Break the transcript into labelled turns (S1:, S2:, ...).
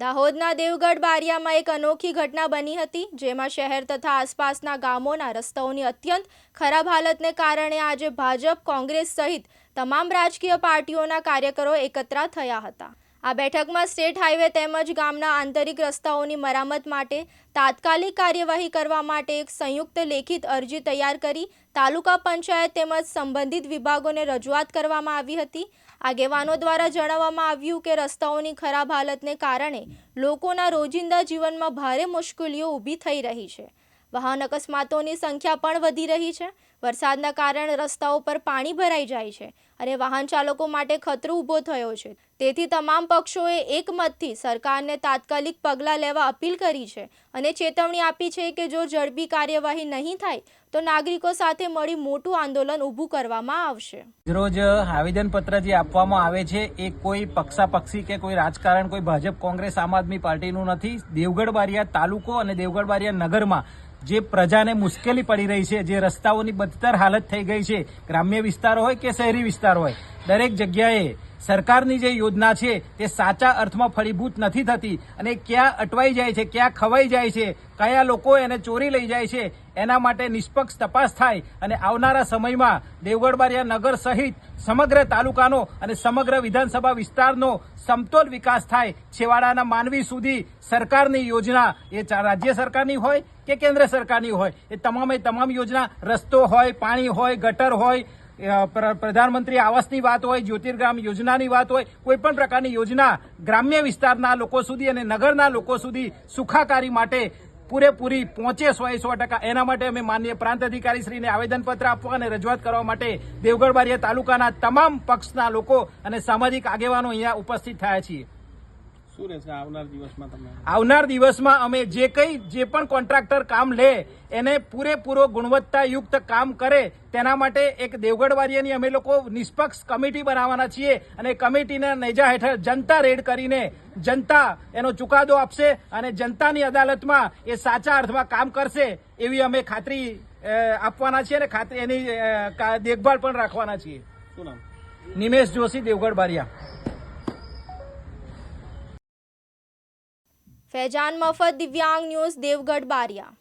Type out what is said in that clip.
S1: દાહોદના દેવગઢ બારિયામાં એક અનોખી ઘટના બની હતી, જેમાં શહેર તથા આસપાસના ગામોના રસ્તાઓની અત્યંત ખરાબ હાલતને કારણે આજે ભાજપ, કોંગ્રેસ સહિત તમામ રાજકીય પાર્ટીઓના કાર્યકરો એકત્ર થયા હતા. આ બેઠકમાં સ્ટેટ હાઈવે તેમજ ગામના આંતરિક રસ્તાઓની મરામત માટે તાત્કાલિક કાર્યવાહી કરવા માટે એક સંયુક્ત લેખિત અરજી તૈયાર કરી તાલુકા પંચાયત તેમજ સંબંધિત વિભાગોને રજૂઆત કરવામાં આવી હતી. આગેવાનો દ્વારા જણાવવામાં આવ્યું કે રસ્તાઓની ખરાબ હાલતને કારણે લોકોના રોજિંદા જીવનમાં ભારે મુશ્કેલીઓ ઊભી થઈ રહી છે. વાહન અકસ્માતોની સંખ્યા પણ વધી રહી છે. વરસાદના કારણે રસ્તાઓ પર પાણી ભરાઈ જાય છે અને વાહન ચાલકો માટે ખતરો ઊભો થયો છે. તેથી તમામ પક્ષોએ એકમતથી સરકારને તાત્કાલિક પગલાં લેવા અપીલ કરી છે અને ચેતવણી આપી છે કે જો ઝડપી કાર્યવાહી નહીં થાય, તો નાગરિકો સાથે મળી મોટું આંદોલન ઊભું કરવામાં આવશે.
S2: રોજ આવેદનપત્ર જે આપવામાં આવે છે, એ કોઈ પક્ષાપક્ષી કે કોઈ રાજકારણ, કોઈ ભાજપ, કોંગ્રેસ, આમ આદમી પાર્ટીનું નથી. દેવગઢ બારિયા તાલુકો અને દેવગઢ બારિયા નગરમાં જે પ્રજાને મુશ્કેલી પડી રહી છે, જે રસ્તાઓની બદતર હાલત થઈ ગઈ છે, ગ્રામ્ય વિસ્તાર હોય કે શહેરી વિસ્તાર હોય, દરેક જગ્યાએ સરકારની જે યોજના છે, તે સાચા અર્થમાં ફળીભૂત નથી થતી અને ક્યાં અટવાઈ જાય છે, ક્યાં ખવાઈ જાય છે, કયા લોકો એને ચોરી લઈ જાય છે, એના માટે નિષ્પક્ષ તપાસ થાય અને આવનારા સમયમાં દેવગઢબારિયા નગર સહિત સમગ્ર તાલુકાનો અને સમગ્ર વિધાનસભા વિસ્તારનો સમતોલ વિકાસ થાય. છેવાડાના માનવી સુધી સરકારની યોજના એ રાજ્ય સરકારની હોય કે કેન્દ્ર સરકારની હોય, એ તમામે તમામ યોજના, રસ્તો હોય, પાણી હોય, ગટર હોય પ્રધાનમંત્રી આવાસની વાત હોય, જ્યોતિર્ગ્રામ યોજનાની વાત હોય, કોઈપણ પ્રકારની યોજના ગ્રામ્ય વિસ્તારના લોકો સુધી અને નગરના લોકો સુધી સુખાકારી માટે પૂરેપૂરી પહોંચે સો સો ટકા. એના માટે અમે માન્ય પ્રાંત અધિકારી શ્રીને આવેદનપત્ર આપવા અને રજૂઆત કરવા માટે દેવગઢ બારિયા તાલુકાના તમામ પક્ષના લોકો અને સામાજિક આગેવાનો અહીંયા ઉપસ્થિત થયા છીએ.
S3: શું રહેશે? આવનાર દિવસમાં તમે
S2: આવનાર દિવસમાં અમે જે કંઈ જે પણ કોન્ટ્રાક્ટર કામ લે એને પૂરેપૂરો ગુણવત્તાયુક્ત કામ કરે તેના માટે એક દેવગઢ વારિયાની અમે લોકો નિષ્પક્ષ કમિટી બનાવવાના છીએ અને કમિટીના નેજા હેઠળ જનતા રેડ કરીને જનતા એનો ચુકાદો આપશે અને જનતાની અદાલતમાં એ સાચા અર્થમાં કામ કરશે એવી અમે ખાતરી આપવાના છીએ અને ખાતરી એની દેખભાળ પણ રાખવાના છીએ.
S3: શું નામ?
S2: નિમેશ જોશી દેવગઢ બારિયા
S1: ફૈજાન મફત દિવ્યાંગ ન્યૂઝ દેવગઢ બારિયા.